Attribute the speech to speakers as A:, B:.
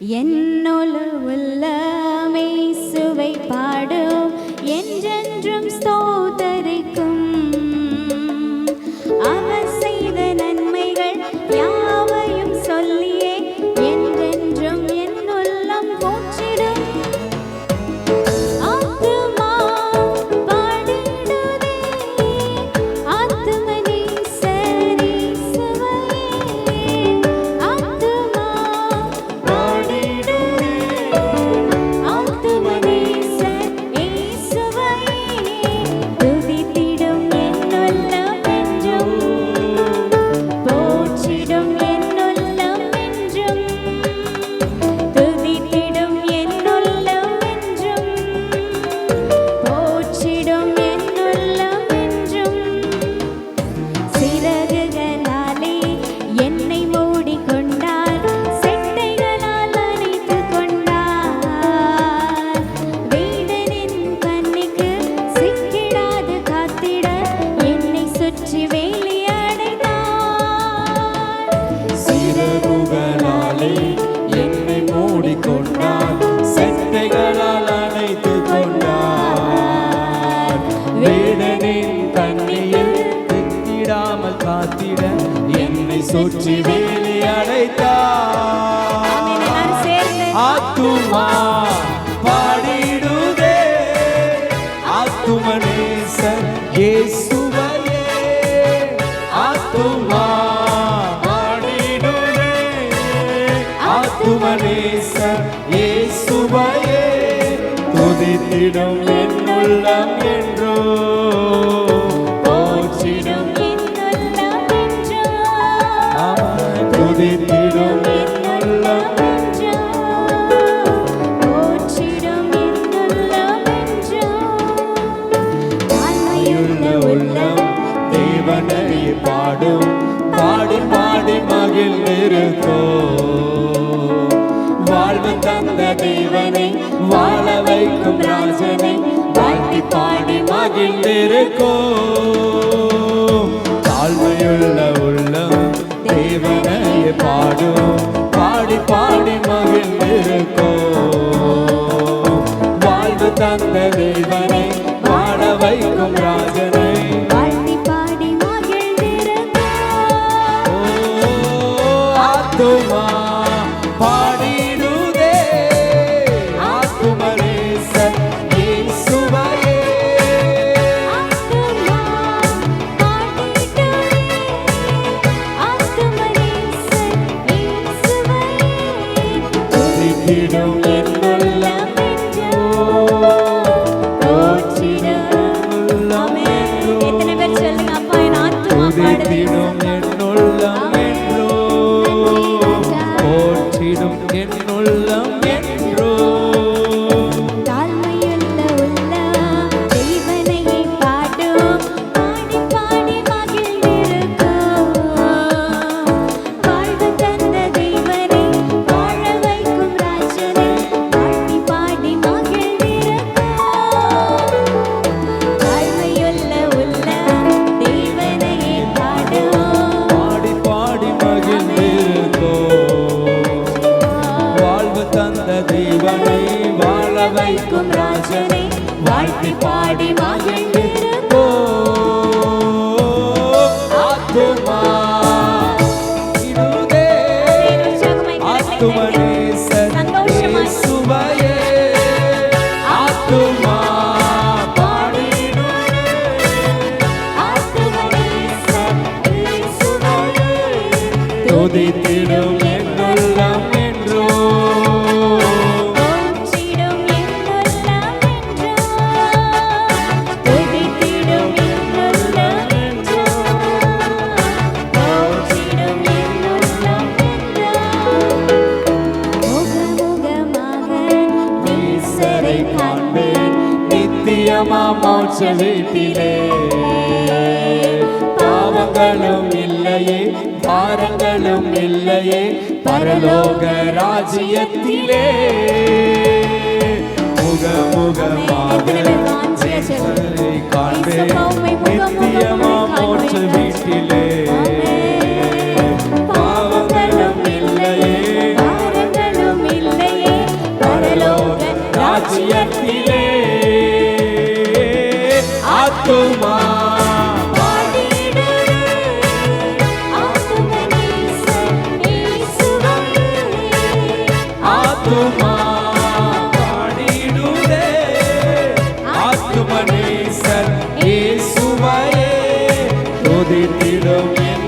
A: என்னொழு உள்ளமை சுவை பாடும். என்றென்றும்
B: ஸ்தோ வேடனே தண்ணியில் கண்ணியில் திட்டிடாமல் காத்திட என்னை சுற்றி வேலி
A: ஆமென்.
B: அடைத்தார் ஆத்துமா பாடிடுதே ஆத்துமனேசன் இயேசுவையே துதித்திடும் என் உள்ளம் என்றோ. வாழ்வு தந்த தேவனை வாழ வைக்கும் ராஜனை வாழ்த்தி பாடி மகிழ்ந்திருக்கோ தாழ்மையுள்ள உள்ளம் தேவனை பாடும் பாடி பாடி மகிழ்ந்திருக்கோ வாழ்வு தந்த தேவனை வாழ வைக்கும் ராஜனை. ஆத்துமா. துதித்திடும் என் உள்ளம் துதித்திடும் என் உள்ளம் வாழ்த்தி பாடி மகிழ்ந்து நித்தியமா மோட்ச வீட்டிலே பாவங்களும் இல்லையே பாரங்களும் இல்லையே பரலோக ராஜ்யத்திலே முகமுகமாக ஈசரை காண்பேன் நித்தியமா மோட்ச வீட்டிலே ஆத்துமா
A: பாடிடுதே
B: ஆத்துமனேசர் இயேசுவையே துதித்திடும் என்